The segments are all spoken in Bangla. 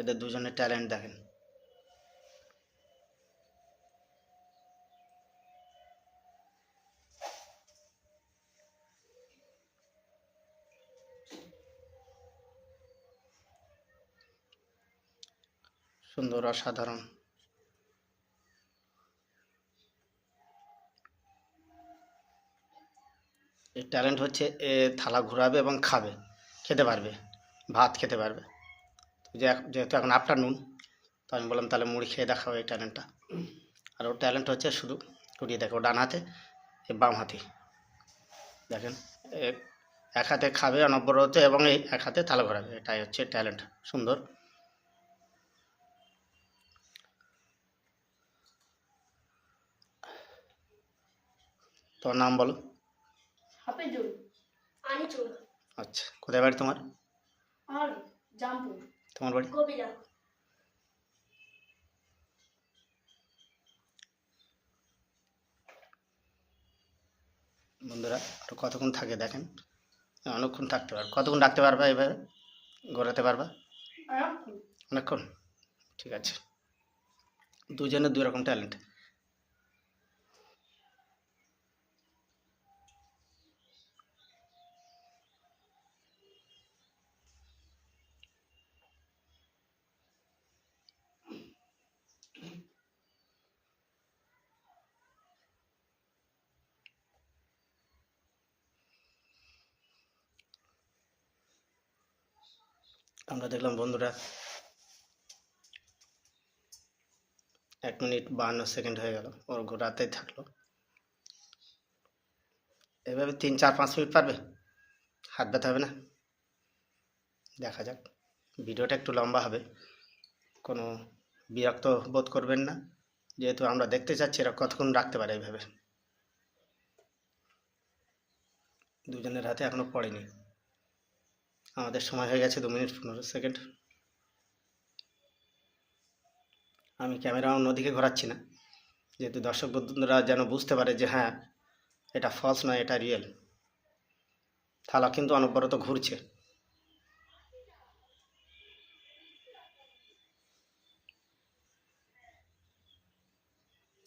এদের দুজনের ট্যালেন্ট দেখেন। সুন্দর, অসাধারণ। এর ট্যালেন্ট হচ্ছে, এ থালা ঘোরাবে এবং খাবে, খেতে পারবে, ভাত খেতে পারবে। যে যেহেতু এখন আফটারনুন তো আমি বললাম তাহলে মুড়ি খেয়ে দেখাবো এই ট্যালেন্টটা আর ওর ট্যালেন্ট হচ্ছে শুধু ঘুরিয়ে দেখো ডান হাতে এ বাম হাতে। দেখেন এক হাতে খাবে অনবরত এবং এই এক হাতে থালা ঘোরাবে এটাই হচ্ছে ট্যালেন্ট সুন্দর। তোর নাম বলো? আচ্ছা কোথায় বাড়ি তোমার? জামপুর। তোমার বাড়ি? কবিরা বন্ধুরা আর কতক্ষণ থাকে দেখেন? অনেকক্ষণ থাকতে পারবে। কতক্ষণ রাখতে পারবা এভাবে? গড়াতে পারবা? অনেকক্ষণ? ঠিক আছে। দুজনের দুই রকম ট্যালেন্ট। আমরা দেখলাম, বন্ধুরা, এক মিনিট বাহান্ন সেকেন্ড হয়ে গেল, ওর ঘোরাতেই থাকল। এভাবে তিন, চার, পাঁচ মিনিট পারবে? হাত ব্যথা হবে না? দেখা যাক। ভিডিওটা একটু লম্বা হবে, কোনো বিরক্ত বোধ করবেন না। যেহেতু আমরা দেখতে চাচ্ছি, এরা কতক্ষণ রাখতে পারে এইভাবে? দুজনের হাতে এখনও পড়েনি। আমাদের সময় হয়ে গেছে দু মিনিট পনেরো সেকেন্ড। আমি ক্যামেরা অন্যদিকে ঘোরাচ্ছি না। যেহেতু দর্শক বন্ধুরা যেন বুঝতে পারে যে হ্যাঁ এটা ফলস নয়, এটা রিয়েল থালা কিন্তু অনবরত ঘুরছে।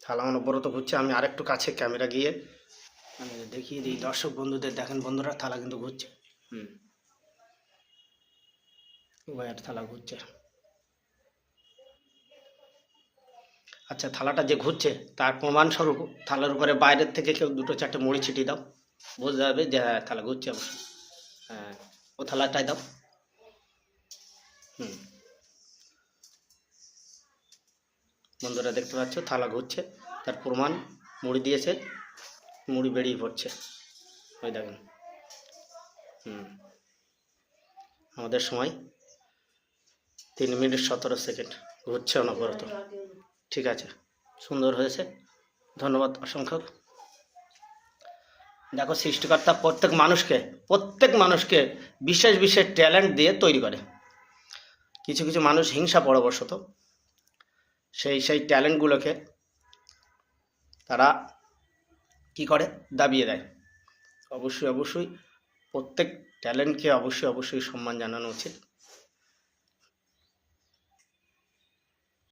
থালা অনবরত ঘুরছে। আমি আরেকটু কাছে ক্যামেরা গিয়ে আমি দেখিয়ে দিই। দর্শক বন্ধুদের দেখেন বন্ধুরা, থালা কিন্তু ঘুরছে। হুম। উভয়ের থালা ঘুরছে। আচ্ছা থালাটা যে ঘুরছে, তার প্রমাণস্বরূপ থালার উপরে বাইরের থেকে কেউ দুটো চারটে মুড়ি ছিটিয়ে দাও। বোঝা যাবে যে হ্যাঁ থালা ঘুরছে অবশ্যই। হ্যাঁ ও থালাটাই দাও। হুম। বন্ধুরা দেখতে পাচ্ছ, থালা ঘুরছে, তার প্রমাণ, মুড়ি দিয়েছে, মুড়ি বেরিয়ে পড়ছে। ওই দেখেন। হুম। আমাদের সময় তিন মিনিট সতেরো সেকেন্ড। ঘুরছে অনবরত। ঠিক আছে। সুন্দর হয়েছে। ধন্যবাদ অসংখ্য। দেখো, সৃষ্টিকর্তা প্রত্যেক মানুষকে প্রত্যেক মানুষকে বিশেষ বিশেষ ট্যালেন্ট দিয়ে তৈরি করে। কিছু কিছু মানুষ হিংসা পরবশত সেই সেই ট্যালেন্টগুলোকে তারা কি করে? দাবিয়ে দেয়। অবশ্যই অবশ্যই প্রত্যেক ট্যালেন্টকে অবশ্যই অবশ্যই সম্মান জানানো উচিত।